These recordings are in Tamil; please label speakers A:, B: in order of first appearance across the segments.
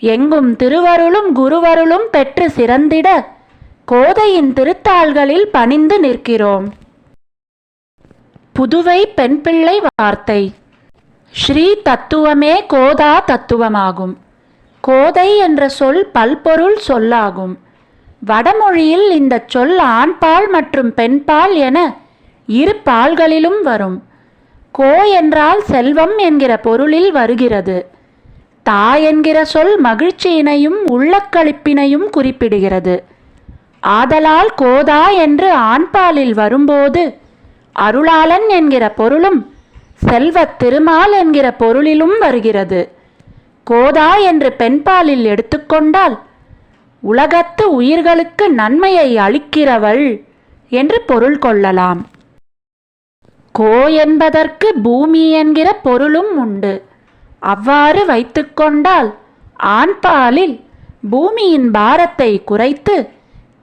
A: எங்கும் திருவருளும் குருவருளும் பெற்று சிறந்திட கோதையின் திருத்தாள்களில் பணிந்து நிற்கிறோம். புதுவை பெண் பிள்ளை வார்த்தை. ஸ்ரீ தத்துவமே கோதா தத்துவமாகும். கோதை என்ற சொல் பல்பொருள் சொல்லாகும். வடமொழியில் இந்த சொல் ஆண்பால் மற்றும் பெண்பால் என இரு பால்களிலும் வரும். கோ என்றால் செல்வம் என்கிற பொருளில் வருகிறது. தா என்கிற சொல் மகிழ்ச்சியினையும் உள்ளக்களிப்பினையும் குறிப்பிடுகிறது. ஆதலால் கோதா என்று ஆண்பாலில் வரும்போது அருளாளன் என்கிற பொருளும் செல்வத் திருமால் என்கிற பொருளிலும் வருகிறது. கோதா என்று பெண்பாலில் எடுத்துக்கொண்டால் உலகத்து உயிர்களுக்கு நன்மையை அளிக்கிறவள் என்று பொருள் கொள்ளலாம். கோ என்பதற்கு பூமி என்கிற பொருளும் உண்டு. அவ்வாறு வைத்துக்கொண்டால் ஆண்பாலில் பூமியின் பாரத்தை குறைத்து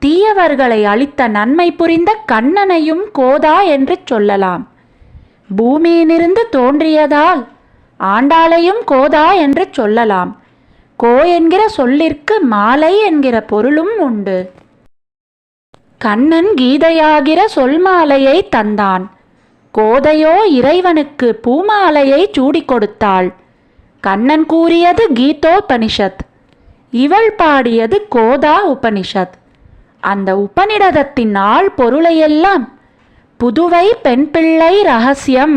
A: தீயவர்களை அளித்த நன்மை புரிந்த கண்ணனையும் கோதா என்று சொல்லலாம். பூமியிலிருந்து தோன்றியதால் ஆண்டாளையும் கோதா என்று சொல்லலாம். கோ என்கிற சொல்லிற்கு மாலை என்கிற பொருளும் உண்டு. கண்ணன் கீதையாகிற சொல்மாலையை தந்தான். கோதையோ இறைவனுக்கு பூமாலையை சூடிக் கொடுத்தாள். கண்ணன் கூறியது கீதோபனிஷத் இவள் பாடியது கோதா உபனிஷத். அந்த உபநிடதத்தின் ஆள் பொருளையெல்லாம் புதுவை பெண் பிள்ளை ரகசியம்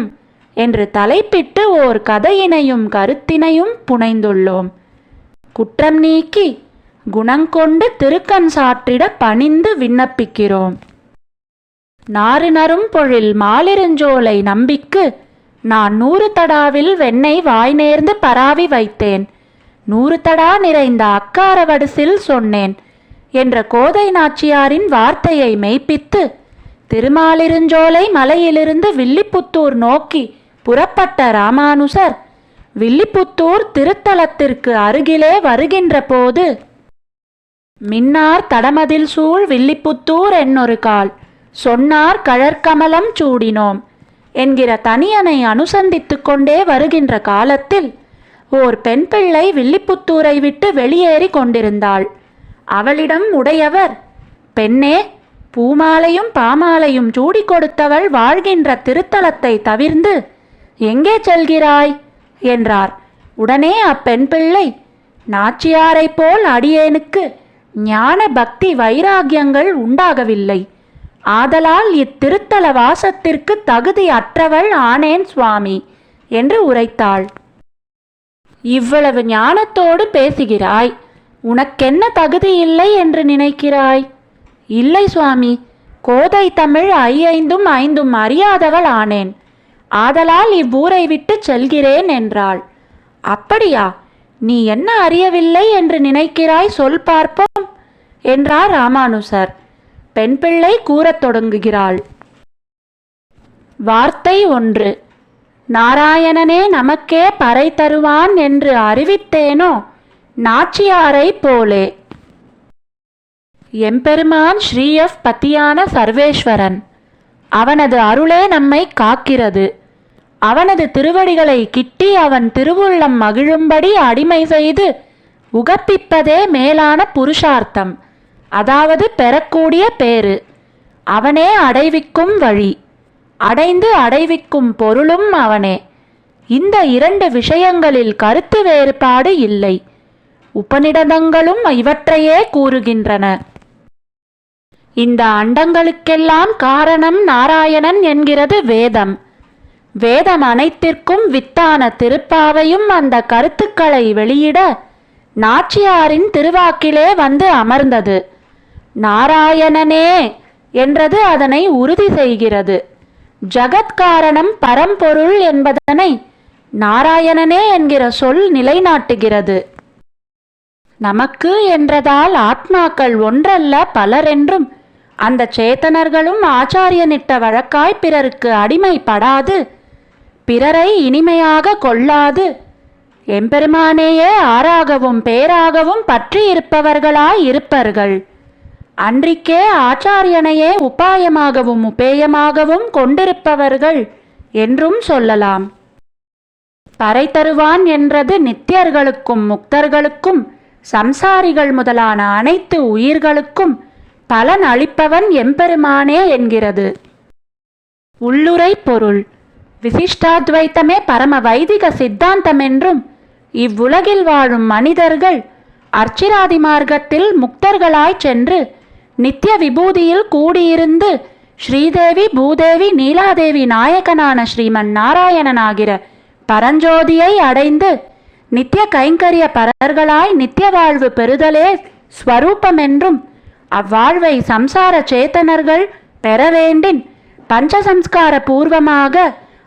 A: என்று தலைப்பிட்டு ஓர் கதையினையும் கருத்தினையும் புனைந்துள்ளோம். குற்றம் நீக்கி குணங்கொண்டு திருக்கண் சாற்றிட பணிந்து விண்ணப்பிக்கிறோம். நாறு நரும் பொழில் மாலிருஞ்சோலை நம்பிக்கு நான் நூறு தடாவில் வெண்ணெய் வாய் நேர்ந்து பராவி வைத்தேன். நூறு தடா நிறைந்த அக்கார வடிசில் சொன்னேன். என்ற கோதை நாச்சியாரின் வார்த்தையை மெய்ப்பித்து திருமாலிருஞ்சோலை மலையிலிருந்து வில்லிபுத்தூர் நோக்கி புறப்பட்ட ராமானுசர் வில்லிபுத்தூர் திருத்தலத்திற்கு அருகிலே வருகின்ற போது மின்னார் தடமதில் சூழ் வில்லிபுத்தூர் என்னொரு கால் சொன்னார் கழற்கமலம் சூடினோம். என்கிற தனியனை அனுசந்தித்து கொண்டே வருகின்ற காலத்தில் ஓர் பெண் பிள்ளை வில்லிப்புத்தூரை விட்டு வெளியேறி கொண்டிருந்தாள். அவளிடம் உடையவர் பெண்ணே பூமாலையும் பாமாலையும் சூடி கொடுத்தவள் வாழ்கின்ற திருத்தலத்தை தவிர்ந்து எங்கே செல்கிறாய்? என்றார். உடனே அப்பெண் பிள்ளை நாச்சியாரைப் போல் அடியேனுக்கு ஞான பக்தி வைராகியங்கள் உண்டாகவில்லை. ஆதலால் இத்திருத்தல வாசத்திற்கு தகுதி அற்றவள் ஆனேன் சுவாமி என்று உரைத்தாள். இவ்வளவு ஞானத்தோடு பேசுகிறாய். உனக்கென்ன தகுதி இல்லை என்று நினைக்கிறாய்? இல்லை சுவாமி. கோதை தமிழ் ஐயைந்தும் ஐந்தும் அறியாதவள் ஆனேன். ஆதலால் இவ்வூரை விட்டு செல்கிறேன் என்றாள். அப்படியா? நீ என்ன அறியவில்லை என்று நினைக்கிறாய்? சொல் பார்ப்போம் என்றார் ராமானுசர். பெண் பிள்ளை கூறத் தொடங்குகிறாள். வார்த்தை ஒன்று. நாராயணனே நமக்கே பறை தருவான் என்று அறிவித்தேனோ நாச்சியாரைப் போலே. எம்பெருமான் ஸ்ரீயப் பத்தியான சர்வேஸ்வரன். அவனது அருளே நம்மை காக்கிறது. அவனது திருவடிகளை கிட்டி அவன் திருவுள்ளம் மகிழும்படி அடிமை செய்து உகப்பிப்பதே மேலான புருஷார்த்தம். அதாவது பெறக்கூடிய பேறு. அவனே அடைவிக்கும் வழி. அடைந்து அடைவிக்கும் பொருளும் அவனே. இந்த இரண்டு விஷயங்களில் கருத்து வேறுபாடு இல்லை. உபநிடதங்களும் இவற்றையே கூறுகின்றன. இந்த அண்டங்களுக்கெல்லாம் காரணம் நாராயணன் என்கிறது வேதம். வேதம் அனைத்திற்கும் வித்தான திருப்பாவையும் அந்த கருத்துக்களை வெளியிட நாச்சியாரின் திருவாக்கிலே வந்து அமர்ந்தது. நாராயணனே என்றது அதனை உறுதி செய்கிறது. ஜகத்காரணம் பரம்பொருள் என்பதனை நாராயணனே என்கிற சொல் நிலைநாட்டுகிறது. நமக்கு என்றதால் ஆத்மாக்கள் ஒன்றல்ல பலரென்றும் அந்த சேத்தனர்களும் ஆச்சாரியனிட்ட வழக்காய் பிறருக்கு அடிமைப்படாது. பிறரை இனிமையாக கொள்ளாது. எம்பெருமானேயே ஆறாகவும் பேராகவும் பற்றி இருப்பவர்களாய் இருப்பர்கள். அன்றிக்கே ஆச்சாரியனையே உபாயமாகவும் உபேயமாகவும் கொண்டிருப்பவர்கள் என்றும் சொல்லலாம். பறை தருவான் என்றது நித்தியர்களுக்கும் முக்தர்களுக்கும் சம்சாரிகள் முதலான அனைத்து உயிர்களுக்கும் பலன் அளிப்பவன் எம்பெருமானே என்கிறது. உள்ளுரை பொருள் விசிஷ்டாத்வைத்தமே பரம வைதிக சித்தாந்தம் என்றும் இவ்வுலகில் வாழும் மனிதர்கள் அர்ச்சிராதி மார்க்கத்தில் முக்தர்களாய் சென்று நித்திய விபூதியில் கூடியிருந்து ஸ்ரீதேவி பூதேவி நீலாதேவி நாயகனான ஸ்ரீமன் நாராயணனாகிற பரஞ்சோதியை அடைந்து நித்திய கைங்கரிய பரர்களாய் நித்திய வாழ்வு பெறுதலே ஸ்வரூபமென்றும் அவ்வாழ்வை சம்சார சேத்தனர்கள் பெற வேண்டின் பஞ்சசம்ஸ்கார பூர்வமாக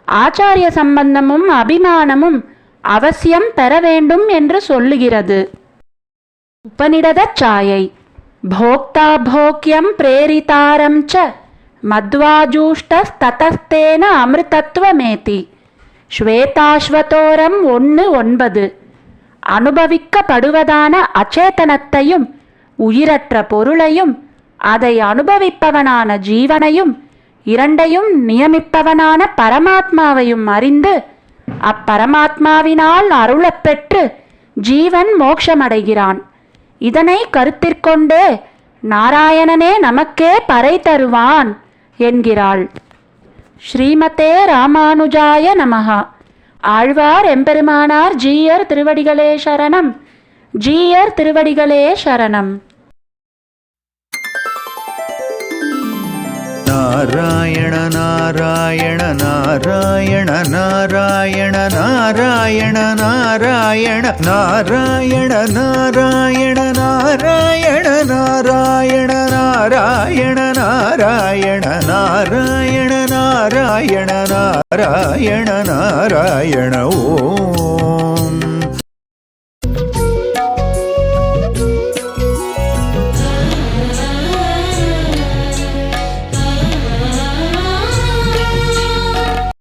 A: ஆச்சாரிய சம்பந்தமும் அபிமானமும் அவசியம் பெற வேண்டும் என்று சொல்லுகிறது. உபனிடதச் சாயை. భోక్తాభోక్యం ప్రేరితారం చ மத்வாஜூஷ்டஸ்ததஸ்தேன அமிர்தத்துவமேதி ஸ்வேதாஸ்வதோரம் ஒன்று ஒன்பது அனுபவிக்கப்படுவதான அச்சேதனத்தையும் உயிரற்ற பொருளையும் அதை அனுபவிப்பவனான ஜீவனையும் இரண்டையும் நியமிப்பவனான பரமாத்மாவையும் அறிந்து அப்பரமாத்மாவினால் அருளப்பெற்று ஜீவன் மோட்சமடைகிறான் இதனை கருத்திற்கொண்டே நாராயணனே நமக்கே பறை தருவான் என்கிறாள். ஸ்ரீமதே ராமானுஜாய நமகா ஆழ்வார் எம்பெருமானார் ஜீயர் திருவடிகளே சரணம். ஜீயர் திருவடிகளே சரணம்.
B: நாராயண நாராயண நாராயண நாராயண நாராயண நாராயண நாராயண நாராயண நாராயண நாராயண நாராயண நாராயண நாராயண நாராயண நாராயண நாராயண ஓ